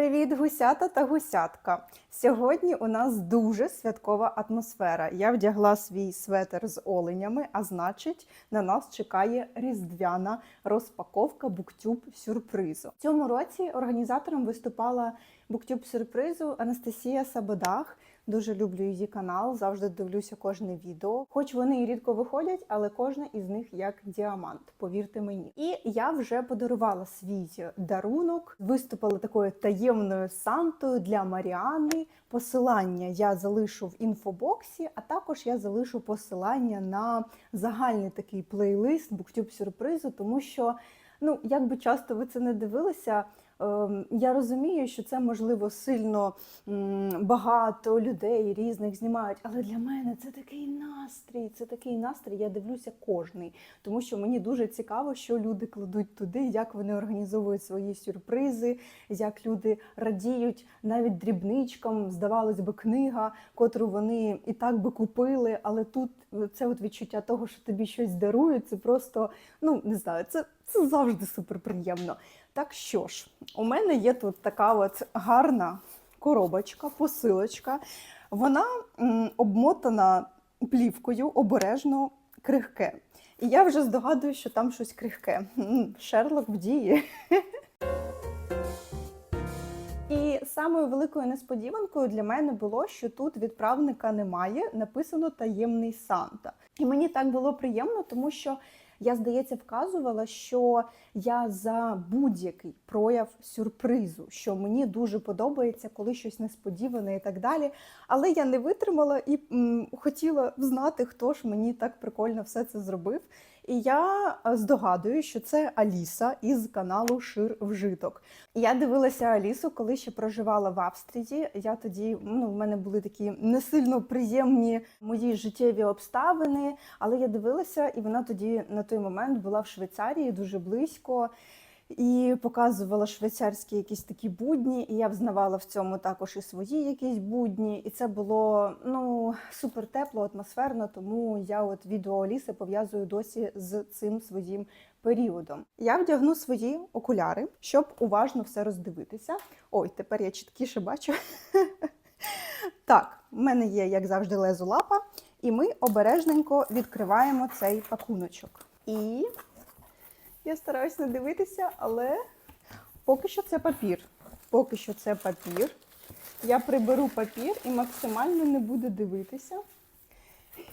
Привіт, гусята та гусятка! Сьогодні у нас дуже святкова атмосфера. Я вдягла свій светер з оленями, а значить, на нас чекає різдвяна розпаковка буктюб сюрпризу. Цьому році організатором виступала буктюб сюрпризу Анастасія Сабодах. Дуже люблю її канал, завжди дивлюся кожне відео. Хоч вони і рідко виходять, але кожна із них як діамант, повірте мені. І я вже подарувала свій дарунок, виступила такою таємною сантою для Маріани. Посилання я залишу в інфобоксі, а також я залишу посилання на загальний такий плейлист буктюб сюрпризу, тому що. Ну, як би часто ви це не дивилися, я розумію, що це можливо сильно багато людей різних знімають. Але для мене це такий настрій. Це такий настрій. Я дивлюся кожний, тому що мені дуже цікаво, що люди кладуть туди, як вони організовують свої сюрпризи, як люди радіють навіть дрібничкам. Здавалось би, книга, котру вони і так би купили, але тут це от відчуття того, що тобі щось дарують, це просто ну не знаю, це. Це завжди супер приємно. Так що ж, у мене є тут така от гарна коробочка, посилочка. Вона обмотана плівкою обережно крихке. І я вже здогадую, що там щось крихке. Шерлок в дії. І самою великою несподіванкою для мене було, що тут відправника немає, написано таємний Санта. І мені так було приємно, тому що я, здається, вказувала, що я за будь-який прояв сюрпризу, що мені дуже подобається, коли щось несподіване і так далі. Але я не витримала і м, хотіла знати, хто ж мені так прикольно все це зробив. І я е, здогадую, що це Аліса із каналу Шир Вжиток. Я дивилася Алісу, коли ще проживала в Австрії. Я тоді ну, в мене були такі не сильно приємні мої життєві обставини, але я дивилася, і вона тоді на той момент була в Швейцарії дуже близько. І показувала швейцарські якісь такі будні, і я взнавала в цьому також і свої якісь будні. І це було ну супер тепло, атмосферно. Тому я от відео Аліси пов'язую досі з цим своїм періодом. Я вдягну свої окуляри, щоб уважно все роздивитися. Ой, тепер я чіткіше бачу. Так, в мене є, як завжди, лезу лапа, і ми обережненько відкриваємо цей пакуночок. І я стараюсь не дивитися, але поки що це папір. Поки що це папір. Я приберу папір і максимально не буду дивитися.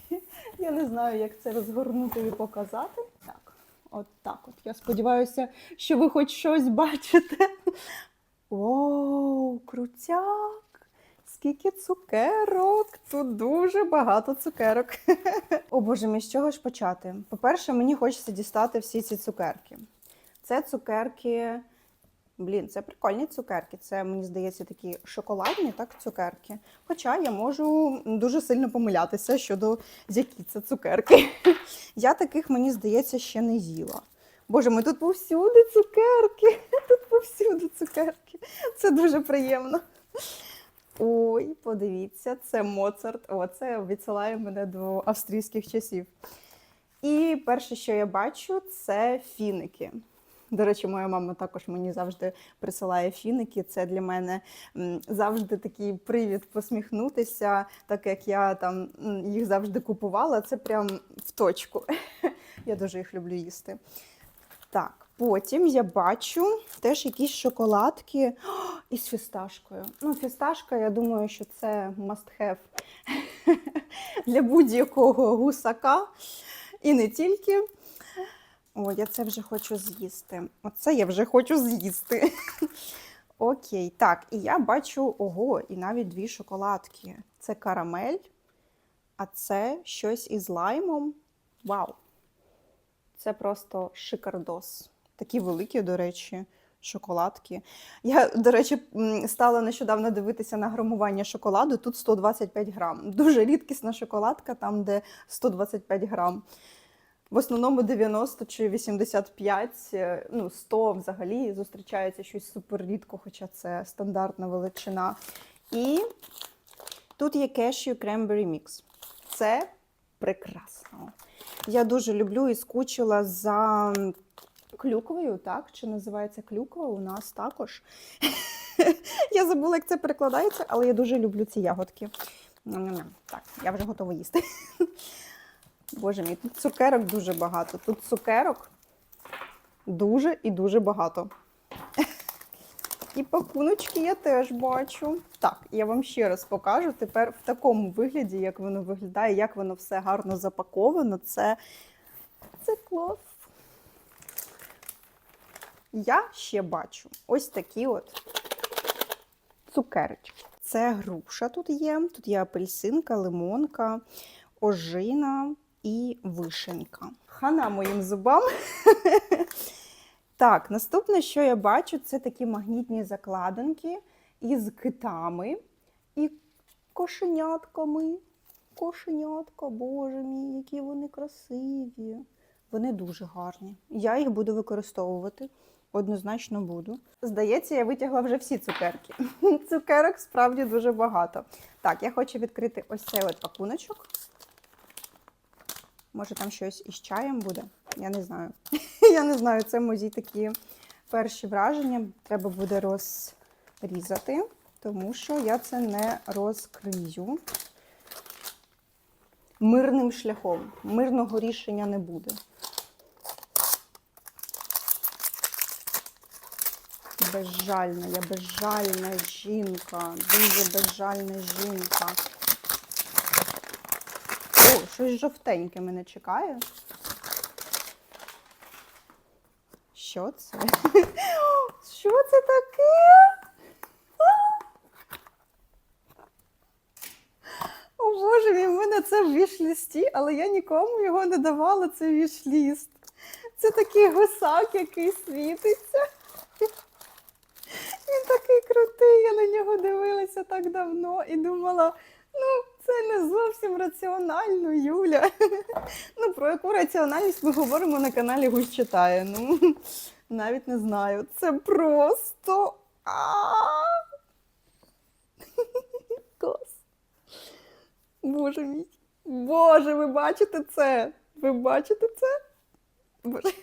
Я не знаю, як це розгорнути і показати. Так, от так от. Я сподіваюся, що ви хоч щось бачите. Оу, крутяк! Скільки цукерок! Тут дуже багато цукерок. О боже мій, з чого ж почати? По-перше, мені хочеться дістати всі ці цукерки. Це цукерки. Блін, це прикольні цукерки. Це, мені здається, такі шоколадні так, цукерки. Хоча я можу дуже сильно помилятися щодо які це цукерки. Я таких, мені здається, ще не їла. Боже, ми тут повсюди цукерки. Тут повсюди цукерки. Це дуже приємно. Ой, подивіться, це Моцарт. О, це відсилає мене до австрійських часів. І перше, що я бачу, це фіники. До речі, моя мама також мені завжди присилає фіники. Це для мене завжди такий привід посміхнутися, так як я там їх завжди купувала. Це прям в точку. Я дуже їх люблю їсти. Так, потім я бачу теж якісь шоколадки із фісташкою. Ну, фісташка, я думаю, що це must have для будь-якого гусака. І не тільки. О, я це вже хочу з'їсти. Оце я вже хочу з'їсти. Окей, так, і я бачу, ого, і навіть дві шоколадки. Це карамель, а це щось із лаймом. Вау! Це просто шикардос. Такі великі, до речі, шоколадки. Я, до речі, стала нещодавно дивитися на грамування шоколаду. Тут 125 грам. Дуже рідкісна шоколадка, там, де 125 грам. В основному 90 чи 85, е, ну 100 взагалі зустрічається щось супер рідко, хоча це стандартна величина. І тут є кешю Cranberry Mix. Це прекрасно. Я дуже люблю і скучила за клюквою, так? Чи називається клюква у нас також? Я забула, як це перекладається, але я дуже люблю ці ягодки. Так, я вже готова їсти. Боже мій, тут цукерок дуже багато. Тут цукерок дуже і дуже багато. І пакуночки я теж бачу. Так, я вам ще раз покажу тепер в такому вигляді, як воно виглядає, як воно все гарно запаковано. Це, це клас. Я ще бачу ось такі от цукерочки. Це груша тут є. Тут є апельсинка, лимонка, ожина і вишенька. Хана моїм зубам. Так, наступне, що я бачу, це такі магнітні закладинки із китами і кошенятками. Кошенятка, боже мій, які вони красиві. Вони дуже гарні. Я їх буду використовувати. Однозначно буду. Здається, я витягла вже всі цукерки. Цукерок справді дуже багато. Так, я хочу відкрити ось цей от пакуночок. Може, там щось із чаєм буде? Я не знаю. Я не знаю, це мої такі перші враження. Треба буде розрізати, тому що я це не розкрию. Мирним шляхом. Мирного рішення не буде. Безжальна, я безжальна жінка, дуже безжальна жінка. О, щось жовтеньке мене чекає. Що це? Що це таке? О Боже мій, в мене це в вішлісті, але я нікому його не давала, це вішліст. Це такий гусак, який світиться. Він такий крутий, я на нього дивилася так давно і думала, ну, це не зовсім раціонально, Юля. Ну, про яку раціональність ми говоримо на каналі Гусь читає. Ну, навіть не знаю. Це просто. Клас. Боже мій. Боже, ви бачите це? Ви бачите це? Боже,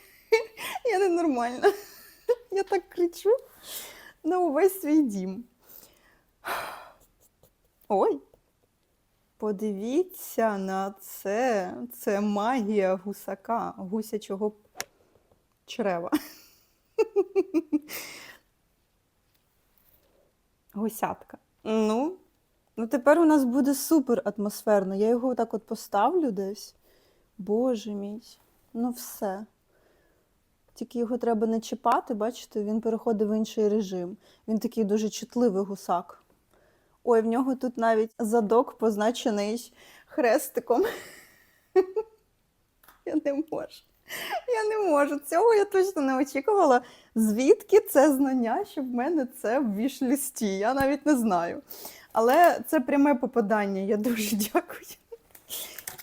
я ненормальна. Я так кричу на увесь свій дім. Ой. Подивіться на це. Це магія гусака, гусячого чрева. Гусятка. Ну, ну тепер у нас буде супер атмосферно. Я його так от поставлю десь. Боже мій, ну все. Тільки його треба не чіпати, бачите, він переходить в інший режим. Він такий дуже чутливий гусак. Ой, в нього тут навіть задок позначений хрестиком. Я не можу. Я не можу. Цього я точно не очікувала. Звідки це знання, що в мене це в вішлісті? Я навіть не знаю. Але це пряме попадання. Я дуже дякую.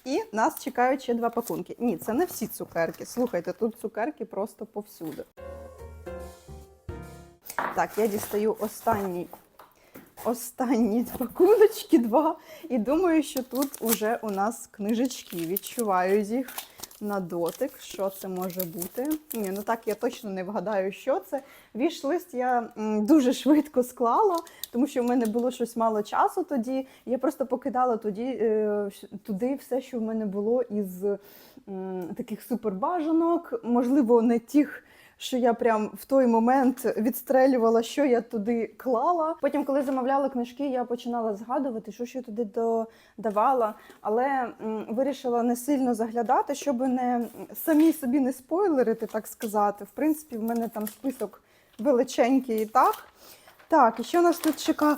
І нас чекають ще два пакунки. Ні, це не всі цукерки. Слухайте, тут цукерки просто повсюди. Так, я дістаю останній останні пакуночки два. І думаю, що тут уже у нас книжечки. Відчуваю їх на дотик. Що це може бути? Ні, ну так я точно не вгадаю, що це. Віш-лист я дуже швидко склала, тому що в мене було щось мало часу тоді. Я просто покидала тоді, е, туди все, що в мене було із таких супербажанок, можливо, не тих що я прям в той момент відстрелювала, що я туди клала. Потім, коли замовляла книжки, я починала згадувати, що ж я туди додавала, але м, вирішила не сильно заглядати, щоб не самі собі не спойлерити, так сказати. В принципі, в мене там список величенький і так. Так, і що нас тут чекає?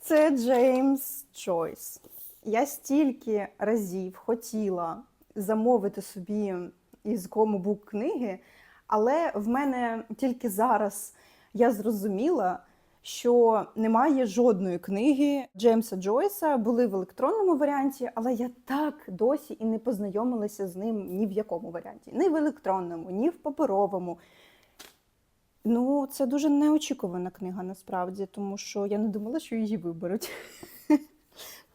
Це Джеймс Джойс. Я стільки разів хотіла замовити собі із комобук книги, але в мене тільки зараз я зрозуміла, що немає жодної книги Джеймса Джойса, були в електронному варіанті, але я так досі і не познайомилася з ним ні в якому варіанті. Ні в електронному, ні в паперовому. Ну, це дуже неочікувана книга насправді, тому що я не думала, що її виберуть.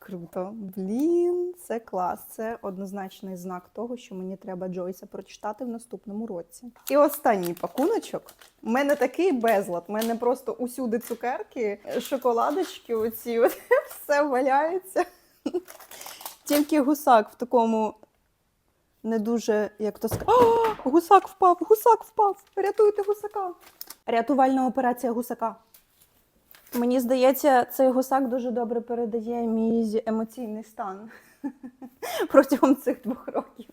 Круто. Блін, це клас. Це однозначний знак того, що мені треба Джойса прочитати в наступному році. І останній пакуночок. У мене такий безлад. У мене просто усюди цукерки, шоколадочки, оці все валяється. Тільки гусак в такому не дуже, як то сказати. Гусак впав, гусак впав. Рятуйте гусака. Рятувальна операція гусака. Мені здається, цей гусак дуже добре передає мій емоційний стан протягом цих двох років.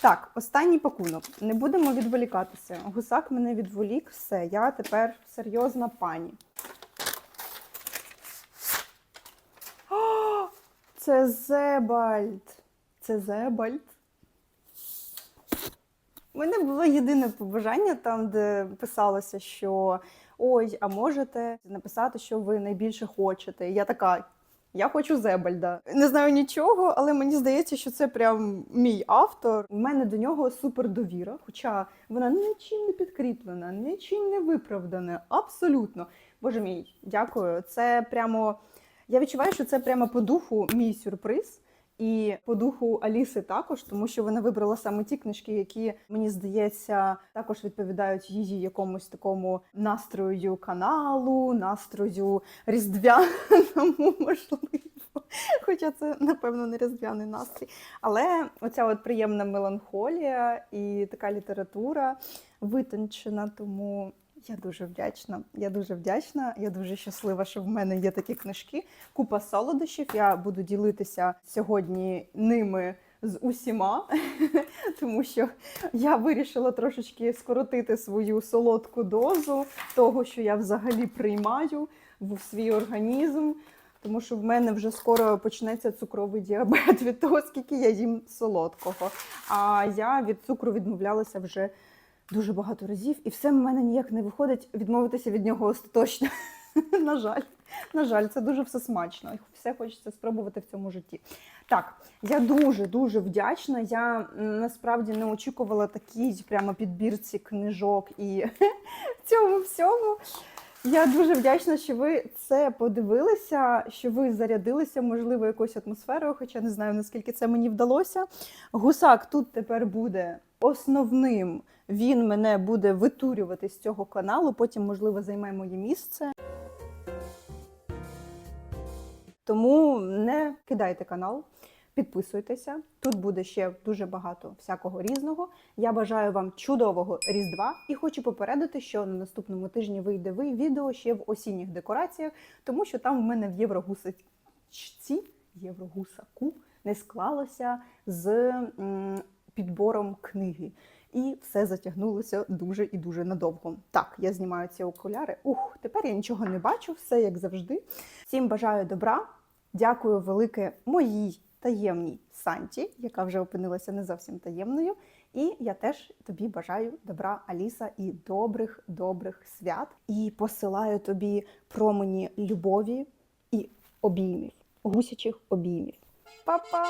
Так, останній пакунок. Не будемо відволікатися. Гусак мене відволік, все. Я тепер серйозна пані. О, це Зебальд. Це Зебальд. У мене було єдине побажання там, де писалося, що ой, а можете написати, що ви найбільше хочете. Я така. Я хочу Зебальда. Не знаю нічого, але мені здається, що це прям мій автор. У мене до нього супер довіра, хоча вона нічим не підкріплена, нічим не виправдана. Абсолютно. Боже мій, дякую. Це прямо. Я відчуваю, що це прямо по духу мій сюрприз. І по духу Аліси також, тому що вона вибрала саме ті книжки, які мені здається також відповідають її якомусь такому настрою каналу, настрою різдвяному, можливо. Хоча це, напевно, не різдвяний настрій. Але оця от приємна меланхолія і така література витончена, тому я дуже вдячна. Я дуже вдячна. Я дуже щаслива, що в мене є такі книжки. Купа солодощів. Я буду ділитися сьогодні ними з усіма, тому що я вирішила трошечки скоротити свою солодку дозу того, що я взагалі приймаю в свій організм. Тому що в мене вже скоро почнеться цукровий діабет від того, скільки я їм солодкого. А я від цукру відмовлялася вже дуже багато разів, і все в мене ніяк не виходить відмовитися від нього остаточно. На жаль, на жаль, це дуже все смачно. Все хочеться спробувати в цьому житті. Так, я дуже дуже вдячна. Я насправді не очікувала такій прямо підбірці книжок і цьому всьому. Я дуже вдячна, що ви це подивилися, що ви зарядилися, можливо, якоюсь атмосферою, хоча не знаю, наскільки це мені вдалося. Гусак тут тепер буде основним. Він мене буде витурювати з цього каналу, потім, можливо, займе моє місце. Тому не кидайте канал, підписуйтеся. Тут буде ще дуже багато всякого різного. Я бажаю вам чудового Різдва і хочу попередити, що на наступному тижні вийде ви відео ще в осінніх декораціях, тому що там в мене в Єврогусачці, Єврогусаку не склалося з підбором книги. І все затягнулося дуже і дуже надовго. Так, я знімаю ці окуляри. Ух, тепер я нічого не бачу, все як завжди. Всім бажаю добра. Дякую велике моїй таємній Санті, яка вже опинилася не зовсім таємною. І я теж тобі бажаю добра, Аліса, і добрих, добрих свят. І посилаю тобі промені любові і обіймів, гусячих обіймів. Па-па!